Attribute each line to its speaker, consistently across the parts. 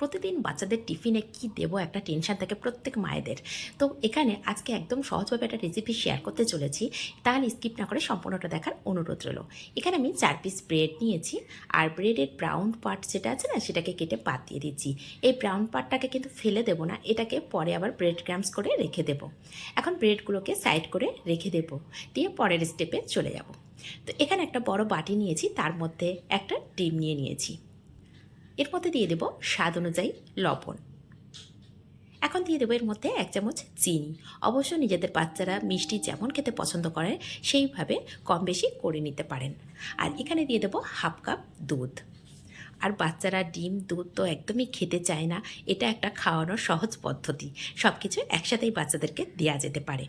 Speaker 1: প্রতিদিন বাচ্চাদের টিফিনে কি দেবো একটা টেনশন থাকে প্রত্যেক মায়েদের। তো এখানে আজকে একদম সহজভাবে একটা রেসিপি শেয়ার করতে চলেছি। তাহলে স্কিপ না করে সম্পূর্ণটা দেখার অনুরোধ রইল। এখানে আমি চার পিস ব্রেড নিয়েছি আর ব্রেডের ব্রাউন পার্ট যেটা আছে না, সেটাকে কেটে পাত দিয়ে দিচ্ছি। এই ব্রাউন পার্টটাকে কিন্তু ফেলে দেবো না, এটাকে পরে আবার ব্রেড ক্রামস করে রেখে দেবো। এখন ব্রেডগুলোকে সাইড করে রেখে দেবো, দিয়ে পরের স্টেপে চলে যাব। তো এখানে একটা বড় বাটি নিয়েছি, তার মধ্যে একটা ডিম নিয়ে নিয়েছি। এর মধ্যে দিয়ে দেব স্বাদ অনুযায়ী লবণ। এখন দিয়ে দেবো এর মধ্যে এক চামচ চিনি। অবশ্য নিজেদের বাচ্চারা মিষ্টি যেমন খেতে পছন্দ করে সেইভাবে কম বেশি করে নিতে পারেন। আর এখানে দিয়ে দেবো হাফ কাপ দুধ। আর বাচ্চারা ডিম, দুধ তো একদমই খেতে চায় না। এটা একটা খাওয়ানোর সহজ পদ্ধতি। সব কিছু একসাথেই বাচ্চাদেরকে দেওয়া যেতে পারে।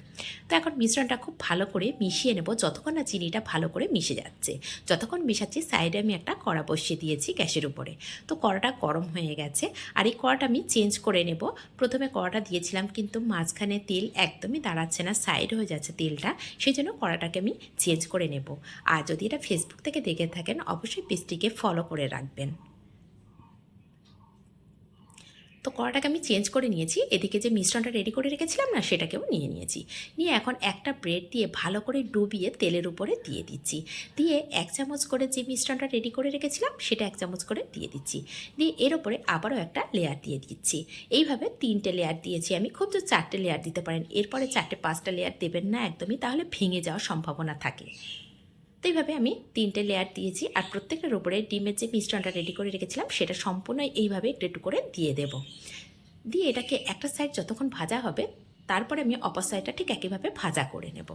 Speaker 1: তো এখন মিশ্রণটা খুব ভালো করে মিশিয়ে নেব। যতক্ষণ না চিনিটা ভালো করে মিশে যাচ্ছে। যতক্ষণ মিশাচ্ছি সাইডে আমি একটা কড়া বসিয়ে দিয়েছি গ্যাসের উপরে। তো কড়াটা গরম হয়ে গেছে। আর এই কড়াটা আমি চেঞ্জ করে নেব। প্রথমে কড়াটা দিয়েছিলাম, কিন্তু মাঝখানে তেল একদমই দাঁড়াচ্ছে না সাইড হয়ে যাচ্ছে তেলটা। সেই জন্য কড়াটাকে আমি চেঞ্জ করে নেব। আর যদি এটা ফেসবুক থেকে দেখে থাকেন, অবশ্যই পেজটিকে ফলো করে রাখবেন। তো কড়াটাকে আমি চেঞ্জ করে নিয়েছি। এদিকে যে মিশ্রণটা রেডি করে রেখেছিলাম না, সেটাকেও নিয়ে নিয়েছি। নিয়ে এখন একটা ব্রেড দিয়ে ভালো করে ডুবিয়ে তেলের উপরে দিয়ে দিচ্ছি। দিয়ে এক চামচ করে যে মিশ্রণটা রেডি করে রেখেছিলাম, সেটা এক চামচ করে দিয়ে দিচ্ছি। দিয়ে এর উপরে আবারও একটা লেয়ার দিয়ে দিচ্ছি। এইভাবে তিনটে লেয়ার দিয়েছি আমি। খুব তো চারটে লেয়ার দিতে পারেন। এরপরে চারটে, পাঁচটা লেয়ার দেবেন না একদমই, তাহলে ভেঙে যাওয়ার সম্ভাবনা থাকে। তো এইভাবে আমি তিনটে লেয়ার দিয়েছি আর প্রত্যেকটার ওপরে ডিমের যে মিশ্রণটা রেডি করে রেখেছিলাম, সেটা সম্পূর্ণ এইভাবে একটু একটু করে দিয়ে দেব। দিয়ে এটাকে একটা সাইড যতক্ষণ ভাজা হবে, তারপরে আমি অপর সাইডটা ঠিক একইভাবে ভাজা করে নেব।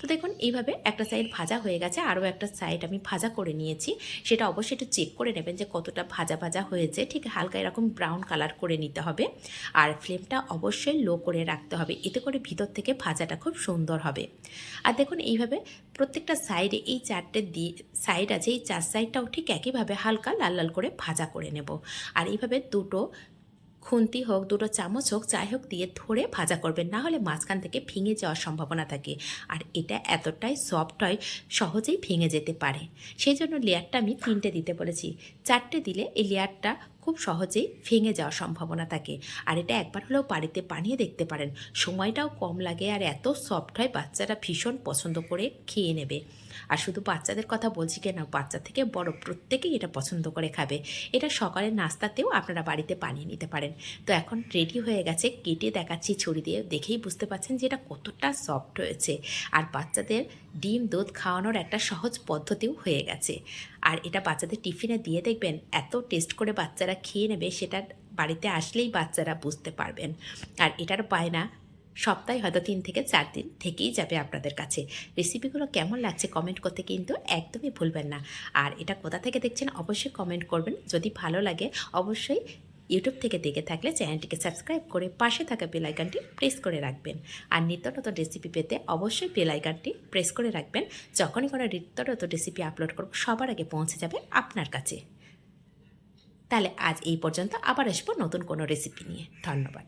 Speaker 1: তো দেখুন, এইভাবে একটা সাইড ভাজা হয়ে গেছে, আরও একটা সাইড আমি ভাজা করে নিয়েছি। সেটা অবশ্যই একটু চেক করে নেবেন যে কতটা ভাজা ভাজা হয়েছে। ঠিক হালকা এরকম ব্রাউন কালার করে নিতে হবে। আর ফ্লেমটা অবশ্যই লো করে রাখতে হবে। এতে করে ভিতর থেকে ভাজাটা খুব সুন্দর হবে। আর দেখুন, এইভাবে প্রত্যেকটা সাইডে এই চারটে দিয়ে সাইড আছে, এই চার সাইডটাও ঠিক একইভাবে হালকা লাল লাল করে ভাজা করে নেব। আর এইভাবে দুটো খুন্তি হোক, দুটো চামচ হোক চাই হোক দিয়ে ধরে ভাজা করবেন। না হলে মাঝখান থেকে ভেঙে যাওয়ার সম্ভাবনা থাকে। আর এটা এতটাই সফট হয়, সহজেই ভেঙে যেতে পারে। সেই জন্য লেয়ারটা আমি তিনটে দিতে বলেছি। চারটে দিলে এই লেয়ারটা খুব সহজেই ভেঙে যাওয়ার সম্ভাবনা থাকে। আর এটা একবার হলেও বাড়িতে বানিয়ে দেখতে পারেন। সময়টাও কম লাগে আর এত সফট হয়, বাচ্চারা ভীষণ পছন্দ করে খেয়ে নেবে। আর শুধু বাচ্চাদের কথা বলছি কেন? বাচ্চা থেকে বড় প্রত্যেকেই এটা পছন্দ করে খাবে। এটা সকালের নাস্তাতেও আপনারা বাড়িতে বানিয়ে নিতে পারেন। তো এখন রেডি হয়ে গেছে, কেটে দেখাচ্ছি ছুরি দিয়ে। দেখেই বুঝতে পারছেন যে এটা কতটা সফট হয়েছে। আর বাচ্চাদের ডিম দুধ খাওয়ানোর একটা সহজ পদ্ধতিও হয়ে গেছে। আর এটা বাচ্চাদের টিফিনে দিয়ে দেখবেন, এত টেস্ট করে বাচ্চারা খেয়ে নেবে, সেটা বাড়িতে আসলেই বাচ্চারা বুঝতে পারবেন। আর এটার বায়না সপ্তাহে হয়তো তিন থেকে চার দিন থেকেই যাবে আপনাদের কাছে। রেসিপিগুলো কেমন লাগছে কমেন্ট করতে কিন্তু একদমই ভুলবেন না। আর এটা কোথা থেকে দেখছেন অবশ্যই কমেন্ট করবেন। যদি ভালো লাগে, অবশ্যই ইউটিউব থেকে দেখে থাকলে চ্যানেলটিকে সাবস্ক্রাইব করে পাশে থাকা বেলাইকানটি প্রেস করে রাখবেন। আর নিত্য নতুন রেসিপি পেতে অবশ্যই বেলাইকানটি প্রেস করে রাখবেন। যখনই কোনো নিত্য নতুন রেসিপি আপলোড করব, সবার আগে পৌঁছে যাবে আপনার কাছে। তাহলে আজ এই পর্যন্ত আবার আসব নতুন কোনো রেসিপি নিয়ে। ধন্যবাদ।